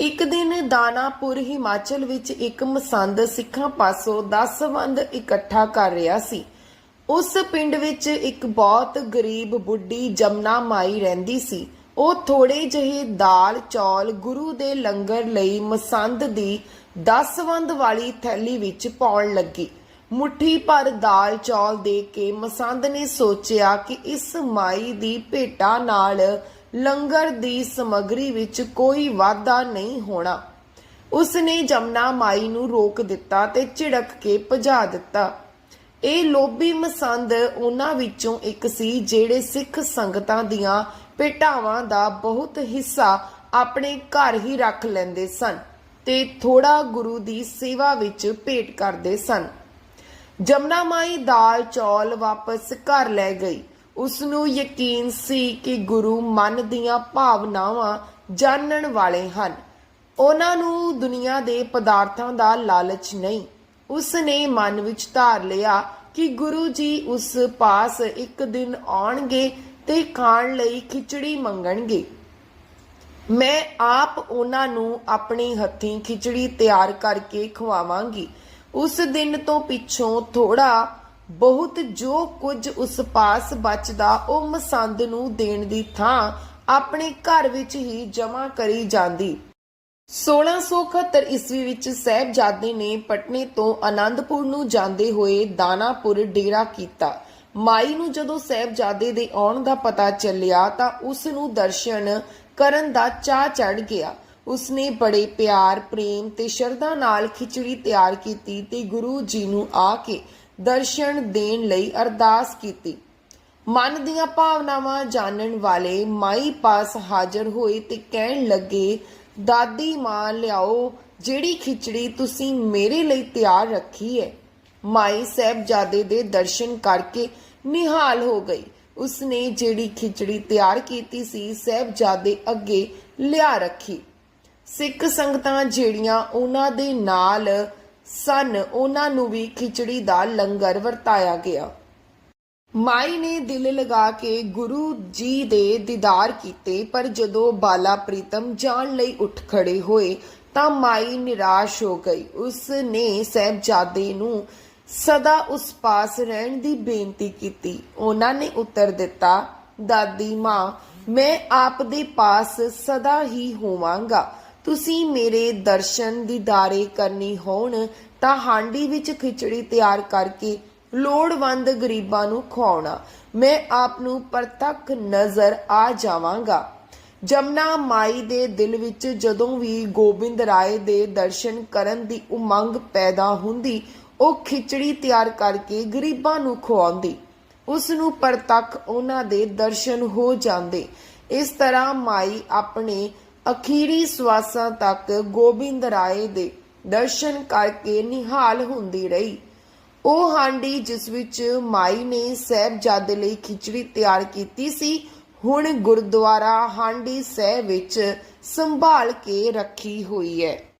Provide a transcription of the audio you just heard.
ਇੱਕ ਦਿਨ ਦਾਨਾਪੁਰ ਹਿਮਾਚਲ ਵਿੱਚ ਇੱਕ ਮਸੰਦ ਸਿੱਖਾਂ ਪਾਸੋਂ 10 ਬੰਦ ਇਕੱਠਾ ਕਰ ਰਿਹਾ ਸੀ। ਉਸ ਪਿੰਡ ਵਿੱਚ ਇੱਕ ਬਹੁਤ ਗਰੀਬ ਬੁੱਢੀ ਜਮਨਾ ਮਾਈ ਰਹਿੰਦੀ ਸੀ। ਉਹ ਥੋੜੇ ਜਿਹੇ ਦਾਲ, ਚੌਲ ਗੁਰੂ ਦੇ ਲੰਗਰ ਲਈ ਮਸੰਦ ਦੀ 10 ਬੰਦ ਵਾਲੀ ਥੈਲੀ ਵਿੱਚ ਪਾਉਣ ਲੱਗੀ। ਮੁਠੀ ਭਰ ਦਾਲ, ਚੌਲ ਦੇ ਕੇ ਮਸੰਦ ਨੇ ਸੋਚਿਆ ਕਿ ਇਸ ਮਾਈ ਦੀ ਭੇਟਾ ਨਾਲ ਲੰਗਰ ਦੀ ਸਮੱਗਰੀ ਵਿੱਚ ਕੋਈ ਵਾਧਾ ਨਹੀਂ ਹੋਣਾ। ਉਸ ਨੇ ਜਮਨਾ ਮਾਈ ਨੂੰ ਰੋਕ ਦਿੱਤਾ ਤੇ ਝਿੜਕ ਕੇ ਭਜਾ ਦਿੱਤਾ। ਇਹ ਲੋਭੀ ਮਸੰਦ ਉਹਨਾਂ ਵਿੱਚੋਂ ਇੱਕ ਸੀ ਜਿਹੜੇ ਸਿੱਖ ਸੰਗਤਾਂ ਦੀਆਂ ਭੇਟਾਵਾਂ ਦਾ ਬਹੁਤ ਹਿੱਸਾ ਆਪਣੇ ਘਰ ਹੀ ਰੱਖ ਲੈਂਦੇ ਸਨ ਤੇ ਥੋੜਾ ਗੁਰੂ ਦੀ ਸੇਵਾ ਵਿੱਚ ਭੇਟ ਕਰਦੇ ਸਨ। ਜਮਨਾ ਮਾਈ ਦਾਲ ਚੌਲ ਵਾਪਸ ਘਰ ਲੈ ਗਈ। ਉਸ ਨੂੰ ਯਕੀਨ ਸੀ ਕਿ ਗੁਰੂ ਮਨ ਦੀਆਂ ਭਾਵਨਾਵਾਂ ਜਾਣਨ ਵਾਲੇ ਹਨ। ਉਹਨਾਂ ਨੂੰ ਦੁਨੀਆ ਦੇ ਪਦਾਰਥਾਂ ਦਾ ਲਾਲਚ ਨਹੀਂ। ਉਸ ਨੇ ਮਨ ਵਿੱਚ ਧਾਰ ਲਿਆ ਕਿ ਗੁਰੂ ਜੀ ਉਸ ਪਾਸ ਇੱਕ ਦਿਨ ਆਉਣਗੇ ਤੇ ਖਾਣ ਲਈ ਖਿਚੜੀ ਮੰਗਣਗੇ। ਮੈਂ ਆਪ ਉਹਨਾਂ ਨੂੰ ਆਪਣੇ ਹੱਥੀਂ ਖਿਚੜੀ ਤਿਆਰ ਕਰਕੇ ਖਵਾਵਾਂਗੀ। ਉਸ ਦਿਨ ਤੋਂ ਪਿੱਛੋਂ ਥੋੜਾ ਬਹੁਤ ਜੋ ਕੁਝ ਉਸ ਪਾਸ ਬਚਦਾ, ਉਹ ਮਸੰਦ ਨੂੰ ਦੇਣ ਦੀ ਥਾਂ ਆਪਣੇ ਘਰ ਵਿੱਚ ਹੀ ਜਮ੍ਹਾਂ ਕਰੀ ਜਾਂਦੀ। 1671 ਈਸਵੀ ਵਿੱਚ ਸਹਿਬਜ਼ਾਦੇ ਨੇ ਪਟਨੇ ਤੋਂ ਆਨੰਦਪੁਰ ਨੂੰ ਜਾਂਦੇ ਹੋਏ ਦਾਨਾਪੁਰ ਡੇਰਾ ਕੀਤਾ। ਮਾਈ ਨੂੰ ਜਦੋਂ ਸਹਿਬਜ਼ਾਦੇ ਦੇ ਆਉਣ ਦਾ ਪਤਾ ਚੱਲਿਆ ਤਾਂ ਉਸ ਨੂੰ ਦਰਸ਼ਨ ਕਰਨ ਦਾ ਚਾਹ ਚੜ ਗਿਆ। ਉਸਨੇ ਬੜੇ ਪਿਆਰ, ਪ੍ਰੇਮ ਤੇ ਸ਼ਰਧਾ ਨਾਲ ਖਿਚੜੀ ਤਿਆਰ ਕੀਤੀ ਤੇ ਗੁਰੂ ਜੀ ਨੂੰ ਆ ਕੇ ਦਰਸ਼ਨ ਦੇਣ ਲਈ ਅਰਦਾਸ ਕੀਤੀ। ਮਨ ਦੀਆਂ ਭਾਵਨਾਵਾਂ ਜਾਣਨ ਵਾਲੇ ਮਾਈ ਪਾਸ ਹਾਜ਼ਰ ਹੋਏ ਤੇ ਕਹਿਣ ਲੱਗੇ, ਦਾਦੀ ਮਾਂ, ਲਿਆਓ, ਜਿਹੜੀ ਖਿਚੜੀ ਤੁਸੀਂ ਮੇਰੇ ਲਈ ਤਿਆਰ ਰੱਖੀ ਹੈ। ਮਾਈ ਸਾਹਿਬਜ਼ਾਦੇ ਦੇ ਦਰਸ਼ਨ ਕਰਕੇ ਨਿਹਾਲ ਹੋ ਗਈ। ਉਸਨੇ ਜਿਹੜੀ ਖਿਚੜੀ ਤਿਆਰ ਕੀਤੀ ਸੀ, ਸਾਹਿਬਜ਼ਾਦੇ ਅੱਗੇ ਲਿਆ ਰੱਖੀ। ਸਿੱਖ ਸੰਗਤਾਂ ਜਿਹੜੀਆਂ ਉਹਨਾਂ ਦੇ ਨਾਲ ਸਨ। ਉਹਨਾਂ ਨੂੰ ਵੀ ਖਿਚੜੀ ਦਾ ਲੰਗਰ ਵਰਤਾਇਆ ਗਿਆ। ਮਾਈ ਨੇ ਦਿਲ ਲਗਾ ਕੇ ਗੁਰੂ ਜੀ ਦੇ ਦੀਦਾਰ ਕੀਤੇ, ਪਰ ਜਦੋਂ ਬਾਲਾ ਪ੍ਰੀਤਮ ਜਾਣ ਲਈ ਉੱਠ ਖੜੇ ਹੋਏ, ਤਾਂ ਮਾਈ ਨਿਰਾਸ਼ ਹੋ ਗਈ। ਉਸ ਨੇ ਸਹਿਬਜ਼ਾਦੇ ਨੂੰ ਸਦਾ ਉਸ ਪਾਸ ਰਹਿਣ ਦੀ ਬੇਨਤੀ ਕੀਤੀ। ਉਹਨਾਂ ਨੇ ਉੱਤਰ ਦਿੱਤਾ, ਦਾਦੀ ਮਾਂ, ਮੈਂ ਆਪ ਦੇ ਪਾਸ ਸਦਾ ਹੀ ਹੋਵਾਂਗਾ। ਤੁਸੀਂ ਮੇਰੇ ਦਰਸ਼ਨ ਦੀਦਾਰੇ ਕਰਨੀ ਹੋਣ, ਤਾਂ ਹਾਂਡੀ ਵਿੱਚ ਖਿਚੜੀ ਤਿਆਰ ਕਰਕੇ ਲੋੜਵੰਦ ਗਰੀਬਾਂ ਨੂੰ ਖਵਾਉਣਾ। ਮੈਂ ਆਪ ਨੂੰ ਪ੍ਰਤੱਖ ਨਜ਼ਰ ਆ ਜਾਵਾਂਗਾ। ਜਮਨਾ ਮਾਈ ਦੇ ਦਿਲ ਵਿੱਚ ਜਦੋਂ ਵੀ ਗੋਬਿੰਦ ਰਾਏ ਦੇ ਦਰਸ਼ਨ ਕਰਨ ਦੀ ਉਮੰਗ ਪੈਦਾ ਹੁੰਦੀ, ਉਹ ਖਿਚੜੀ ਤਿਆਰ ਕਰਕੇ ਗਰੀਬਾਂ ਨੂੰ ਖਵਾਉਂਦੀ। ਉਸ ਨੂੰ ਪ੍ਰਤੱਖ ਉਹਨਾਂ ਦੇ ਦਰਸ਼ਨ ਹੋ ਜਾਂਦੇ। ਇਸ ਤਰ੍ਹਾਂ ਮਾਈ ਆਪਣੇ ਅਖੀਰੀ ਸਵਾਸਾਂ ਤੱਕ ਗੋਬਿੰਦ ਰਾਏ ਦੇ ਦਰਸ਼ਨ ਕਰਕੇ ਨਿਹਾਲ ਹੁੰਦੀ ਰਹੀ। ਉਹ ਹਾਂਡੀ ਜਿਸ ਵਿੱਚ ਮਾਈ ਨੇ ਸਹਿਬਜ਼ਾਦੇ ਲਈ ਖਿਚੜੀ ਤਿਆਰ ਕੀਤੀ ਸੀ, ਹੁਣ ਗੁਰਦੁਆਰਾ ਹਾਂਡੀ ਸਹਿ ਵਿੱਚ ਸੰਭਾਲ ਕੇ ਰੱਖੀ ਹੋਈ ਹੈ।